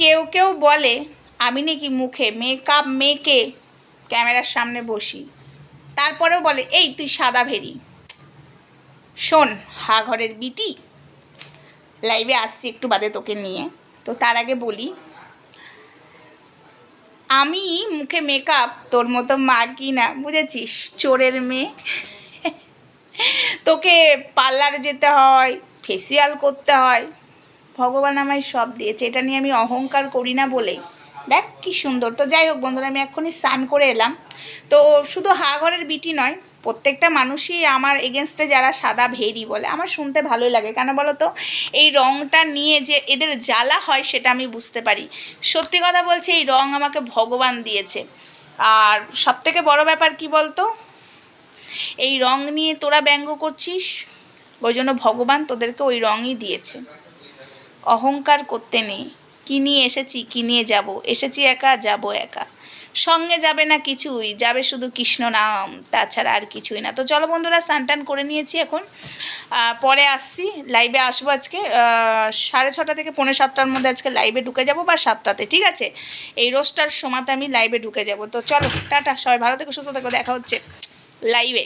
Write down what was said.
কেউ কেউ বলে, আমি নাকি মুখে মেকআপ মেকে ক্যামেরার সামনে বসি। তারপরেও বলে, এই তুই সাদা ভেরি। শোন, হা ঘরের বিটি লাইভে আসছি একটু বাদে তোকে নিয়ে। তো তার আগে বলি, আমি মুখে মেকআপ তোর মতো মাগি না, বুঝেছিস? চোরের মেয়ে। তোকে পার্লারে যেতে হয় ফেসিয়াল করতে হয় ভগবান আমায় সব দিয়েছে, এটা নিয়ে আমি অহংকার করি না বলেই দেখ কি সুন্দর। তো যাই হোক বন্ধুরা, আমি এক্ষুনি স্নান করে এলাম। তো শুধু হা ঘরের বিটি নয়, প্রত্যেকটা মানুষই আমার এগেনস্টে যারা সাদা ভেরি বলে, আমার শুনতে ভালোই লাগে। কেন বলো তো? এই রঙটা নিয়ে যে এদের জ্বালা হয় সেটা আমি বুঝতে পারি। সত্যি কথা বলছি, এই রং আমাকে ভগবান দিয়েছে। আর সবথেকে বড় ব্যাপার কি বলতো? এই রং নিয়ে তোরা ব্যঙ্গ করছিস, ওই জন্য ভগবান তোদেরকে ওই রঙই দিয়েছে। অহংকার করতে নেই। কী নিয়ে এসেছি, কী নিয়ে যাব? এসেছি একা, যাব একা। সঙ্গে যাবে না কিছুই, যাবে শুধু কৃষ্ণ নাম, তাছাড়া আর কিছুই না। তো চলো বন্ধুরা, স্নান করে নিয়েছি এখন। পরে আসছি লাইভে আসব আজকে। সাড়ে ছটা থেকে পনেরো সাতটার মধ্যে আজকে লাইভে ঢুকে যাব, বা সাতটাতে, ঠিক আছে? এই রোজটার সময়তে আমি লাইভে ঢুকে যাব। তো চলো, টাটা, সবাই ভালো থেকে, সুস্থ থেকো, দেখা হচ্ছে লাইভে